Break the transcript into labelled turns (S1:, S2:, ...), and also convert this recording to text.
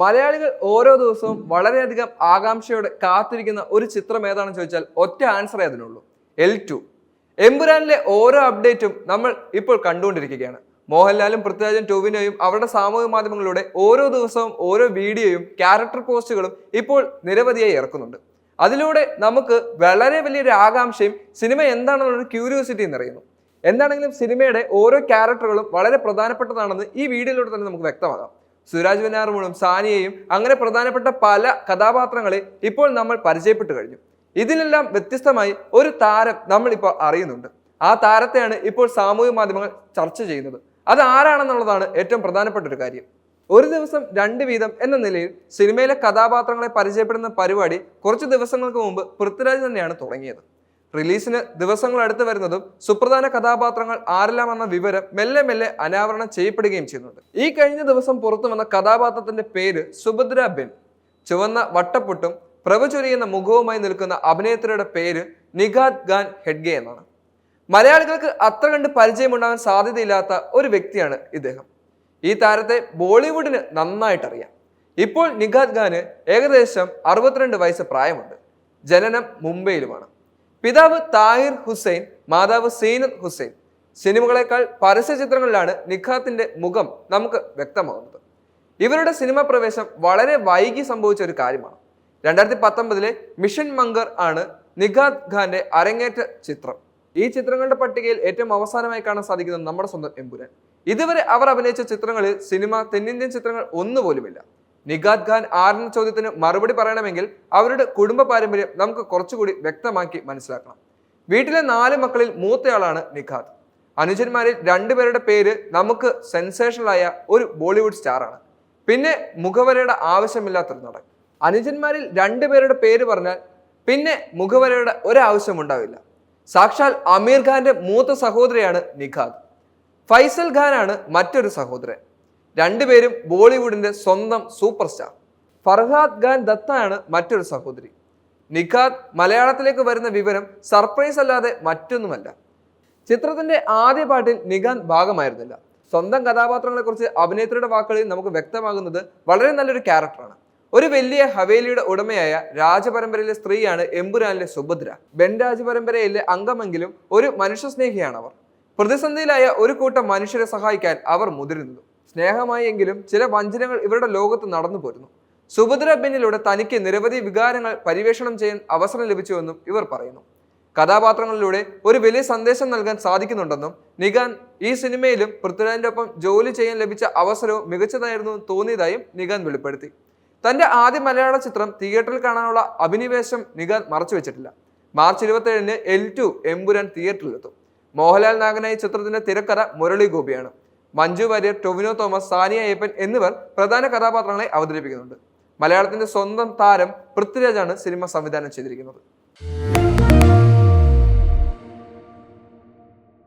S1: മലയാളികൾ ഓരോ ദിവസവും വളരെയധികം ആകാംക്ഷയോടെ കാത്തിരിക്കുന്ന ഒരു ചിത്രം ഏതാണെന്ന് ചോദിച്ചാൽ ഒറ്റ ആൻസറേ അതിനുള്ളൂ. എൽ ടു എമ്പുരാനിലെ ഓരോ അപ്ഡേറ്റും നമ്മൾ ഇപ്പോൾ കണ്ടുകൊണ്ടിരിക്കുകയാണ്. മോഹൻലാലും പൃഥ്വിരാജൻ ടൊവിനോയും അവരുടെ സാമൂഹിക മാധ്യമങ്ങളിലൂടെ ഓരോ ദിവസവും ഓരോ വീഡിയോയും ക്യാരക്ടർ പോസ്റ്റുകളും ഇപ്പോൾ നിരവധിയായി ഇറക്കുന്നുണ്ട്. അതിലൂടെ നമുക്ക് വളരെ വലിയൊരു ആകാംക്ഷയും സിനിമ എന്താണെന്നുള്ളൊരു ക്യൂരിയോസിറ്റി നിറയുന്നു. എന്താണെങ്കിലും സിനിമയുടെ ഓരോ ക്യാരക്ടറുകളും വളരെ പ്രധാനപ്പെട്ടതാണെന്ന് ഈ വീഡിയോയിലൂടെ തന്നെ നമുക്ക് വ്യക്തമാകാം സുരാജ് വെനാറുമുളും സാനിയയും അങ്ങനെ പ്രധാനപ്പെട്ട പല കഥാപാത്രങ്ങളെ ഇപ്പോൾ നമ്മൾ പരിചയപ്പെട്ടു കഴിഞ്ഞു. ഇതിലെല്ലാം വ്യത്യസ്തമായി ഒരു താരം നമ്മൾ ഇപ്പോൾ അറിയുന്നുണ്ട്. ആ താരത്തെയാണ് ഇപ്പോൾ സാമൂഹിക മാധ്യമങ്ങൾ ചർച്ച ചെയ്യുന്നത്. അത് ആരാണെന്നുള്ളതാണ് ഏറ്റവും പ്രധാനപ്പെട്ട ഒരു കാര്യം. ഒരു ദിവസം രണ്ട് വീതം എന്ന നിലയിൽ സിനിമയിലെ കഥാപാത്രങ്ങളെ പരിചയപ്പെടുന്ന പരിപാടി കുറച്ച് ദിവസങ്ങൾക്ക് മുമ്പ് പൃഥ്വിരാജ് തന്നെയാണ് തുടങ്ങിയത്. റിലീസിന് ദിവസങ്ങൾ അടുത്ത് വരുന്നതും സുപ്രധാന കഥാപാത്രങ്ങൾ ആരെല്ലാമെന്ന വിവരം മെല്ലെ മെല്ലെ അനാവരണം ചെയ്യപ്പെടുകയും ചെയ്യുന്നുണ്ട്. ഈ കഴിഞ്ഞ ദിവസം പുറത്തു വന്ന കഥാപാത്രത്തിന്റെ പേര് സുഭദ്ര ബെൻ. ചുവന്ന വട്ടപ്പൊട്ടും പ്രഭുചൊരിയുന്ന മുഖവുമായി നിൽക്കുന്ന അഭിനേത്രിയുടെ പേര് നിഗാദ് ഖാൻ ഹെഡ്ഗെ എന്നാണ്. മലയാളികൾക്ക് അത്ര കണ്ട് പരിചയമുണ്ടാകാൻ സാധ്യതയില്ലാത്ത ഒരു വ്യക്തിയാണ് ഇദ്ദേഹം. ഈ താരത്തെ ബോളിവുഡിന് നന്നായിട്ടറിയാം. ഇപ്പോൾ നിഗാദ് ഖാന് ഏകദേശം അറുപത്തിരണ്ട് വയസ്സ് പ്രായമുണ്ട്. ജനനം മുംബൈയിലുമാണ്. പിതാവ് താഹിർ ഹുസൈൻ മാതാവ് സീനത്ത് ഹുസൈൻ. സിനിമകളെക്കാൾ പരസ്യ ചിത്രങ്ങളിലാണ് നിഖാത്തിന്റെ മുഖം നമുക്ക് വ്യക്തമാകുന്നത്. ഇവരുടെ സിനിമ പ്രവേശം വളരെ വൈകി സംഭവിച്ച ഒരു കാര്യമാണ്. രണ്ടായിരത്തി പത്തൊമ്പതിലെ മിഷൻ മങ്കർ ആണ് നിഖാദ് ഖാന്റെ അരങ്ങേറ്റ ചിത്രം. ഈ ചിത്രങ്ങളുടെ പട്ടികയിൽ ഏറ്റവും അവസാനമായി കാണാൻ സാധിക്കുന്നത് നമ്മുടെ സ്വന്തം എമ്പുരാൻ. ഇതുവരെ അവർ അഭിനയിച്ച ചിത്രങ്ങളിൽ സിനിമ തെന്നിന്ത്യൻ ചിത്രങ്ങൾ ഒന്നുപോലുമില്ല. നിഗാദ് ഖാൻ ആരെന്ന ചോദ്യത്തിന് മറുപടി പറയണമെങ്കിൽ അവരുടെ കുടുംബ പാരമ്പര്യം നമുക്ക് കുറച്ചുകൂടി വ്യക്തമാക്കി മനസ്സിലാക്കണം. വീട്ടിലെ നാല് മക്കളിൽ മൂത്തയാളാണ് നിഖാദ് അനുജന്മാരിൽ രണ്ടുപേരുടെ പേര് നമുക്ക് സെൻസേഷണലായ ഒരു ബോളിവുഡ് സ്റ്റാറാണ്. പിന്നെ മുഖവരയുടെ ആവശ്യമില്ലാത്തൊരു നടൻ. അനുജന്മാരിൽ രണ്ടുപേരുടെ പേര് പറഞ്ഞാൽ പിന്നെ മുഖവരയുടെ ഒരാവശ്യം ഉണ്ടാവില്ല സാക്ഷാൽ അമീർ ഖാന്റെ മൂത്ത സഹോദരിയാണ് നിഖാദ് ഫൈസൽ ഖാനാണ് മറ്റൊരു സഹോദരൻ. രണ്ടുപേരും ബോളിവുഡിന്റെ സ്വന്തം സൂപ്പർ സ്റ്റാർ ഫർഹാദ് ഖാൻ ദത്താണ് മറ്റൊരു സഹോദരി. നിഖാദ് മലയാളത്തിലേക്ക് വരുന്ന വിവരം സർപ്രൈസ് അല്ലാതെ മറ്റൊന്നുമല്ല. ചിത്രത്തിന്റെ ആദ്യ പാട്ടിൽ നിഖാദ് ഭാഗമായിരുന്നില്ല. സ്വന്തം കഥാപാത്രങ്ങളെ കുറിച്ച് അഭിനേത്രിയുടെ വാക്കുകളിൽ നമുക്ക് വ്യക്തമാകുന്നത് വളരെ നല്ലൊരു ക്യാരക്ടറാണ്. ഒരു വലിയ ഹവേലിയുടെ ഉടമയായ രാജപരമ്പരയിലെ സ്ത്രീയാണ് എമ്പുരാനിലെ സുഭദ്ര. ബെൻ രാജപരമ്പരയിലെ അംഗമെങ്കിലും ഒരു മനുഷ്യസ്നേഹിയാണ് അവർ. പ്രതിസന്ധിയിലായ ഒരു കൂട്ടം മനുഷ്യരെ സഹായിക്കാൻ അവർ മുതിരുന്നു സ്നേഹമായി എങ്കിലും ചില വഞ്ചനകൾ ഇവരുടെ ലോകത്ത് നടന്നു പോരുന്നു. സുഭദ്ര ബെന്നിലൂടെ തനിക്ക് നിരവധി വികാരങ്ങൾ പരിവേഷണം ചെയ്യാൻ അവസരം ലഭിച്ചുവെന്നും ഇവർ പറയുന്നു. കഥാപാത്രങ്ങളിലൂടെ ഒരു വലിയ സന്ദേശം നൽകാൻ സാധിക്കുന്നുണ്ടെന്നും നിഗാൻ ഈ സിനിമയിലും പൃഥ്വിരാജിന്റെ ഒപ്പം ജോലി ചെയ്യാൻ ലഭിച്ച അവസരവും മികച്ചതായിരുന്നു തോന്നിയതായും നിഗാൻ വെളിപ്പെടുത്തി. തന്റെ ആദ്യ മലയാള ചിത്രം തിയേറ്ററിൽ കാണാനുള്ള അഭിനിവേശം നിഗാൻ മറച്ചു വെച്ചിട്ടില്ല മാർച്ച് ഇരുപത്തേഴിന് എൽ ടു എമ്പുരാൻ തിയേറ്ററിലെത്തും. മോഹൻലാൽ നാഗനായി ചിത്രത്തിന്റെ തിരക്കഥ മുരളി ഗോപിയാണ്. മഞ്ജു വാര്യർ ടൊവിനോ തോമസ് സാനിയ അയ്യപ്പൻ എന്നിവർ പ്രധാന കഥാപാത്രങ്ങളെ അവതരിപ്പിക്കുന്നുണ്ട്. മലയാളത്തിന്റെ സ്വന്തം താരം പൃഥ്വിരാജാണ് സിനിമ സംവിധാനം ചെയ്തിരിക്കുന്നത്.